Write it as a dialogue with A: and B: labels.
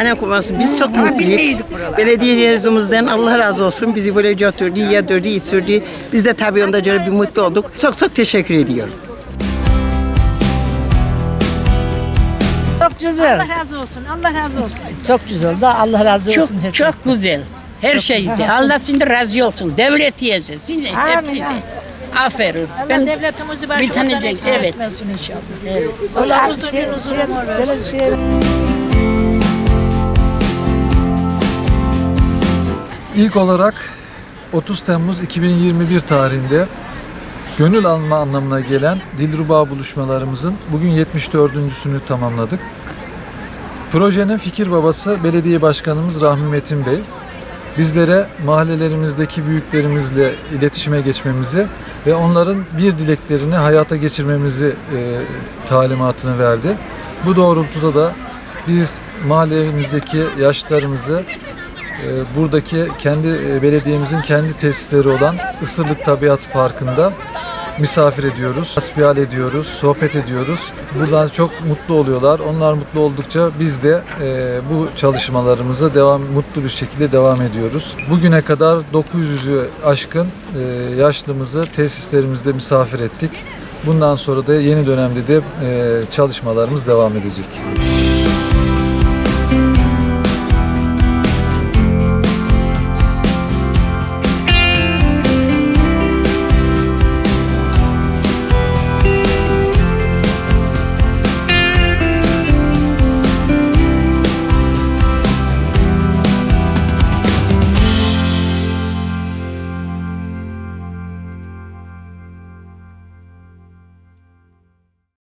A: Anne kuması biz çok mutluyuz. Belediye yazımızdan Allah razı olsun bizi böyle götürdü, yedirdi, içirdi. Biz de tabii onda göre bir mutlu olduk. Çok çok teşekkür ediyorum.
B: Çok güzel.
C: Allah razı olsun. Allah razı olsun.
B: Çok güzel da Allah razı
D: Çok
B: olsun. hepsi.
D: çok güzel. Her şey size. Allah şimdi razı olsun. Devlet yiyecek. Size, hep
B: Amin,
D: size.
B: amin.
D: Aferin.
C: Allah
D: Ben
C: devletimizi başımızdan eksik
D: evet.
C: etmesin inşallah.
D: evet.
C: Allah
B: Şey- şey-
C: uzun
B: şey-
C: ömür
B: böyle şey-
E: İlk olarak 30 Temmuz 2021 tarihinde gönül alma anlamına gelen Dilruba buluşmalarımızın bugün 74.sünü tamamladık. Projenin fikir babası belediye başkanımız Rahmi Metin Bey. Bizlere mahallelerimizdeki büyüklerimizle iletişime geçmemizi ve onların bir dileklerini hayata geçirmemizi e, talimatını verdi. Bu doğrultuda da biz mahallemizdeki yaşlarımızı buradaki kendi e, belediyemizin kendi tesisleri olan Isırlık Tabiat Parkı'nda misafir ediyoruz, hasbihal ediyoruz, sohbet ediyoruz. Buradan çok mutlu oluyorlar. Onlar mutlu oldukça biz de e, bu çalışmalarımıza devam mutlu bir şekilde devam ediyoruz. Bugüne kadar 900'ü aşkın e, yaşlımızı tesislerimizde misafir ettik. Bundan sonra da yeni dönemde de e, çalışmalarımız devam edecek.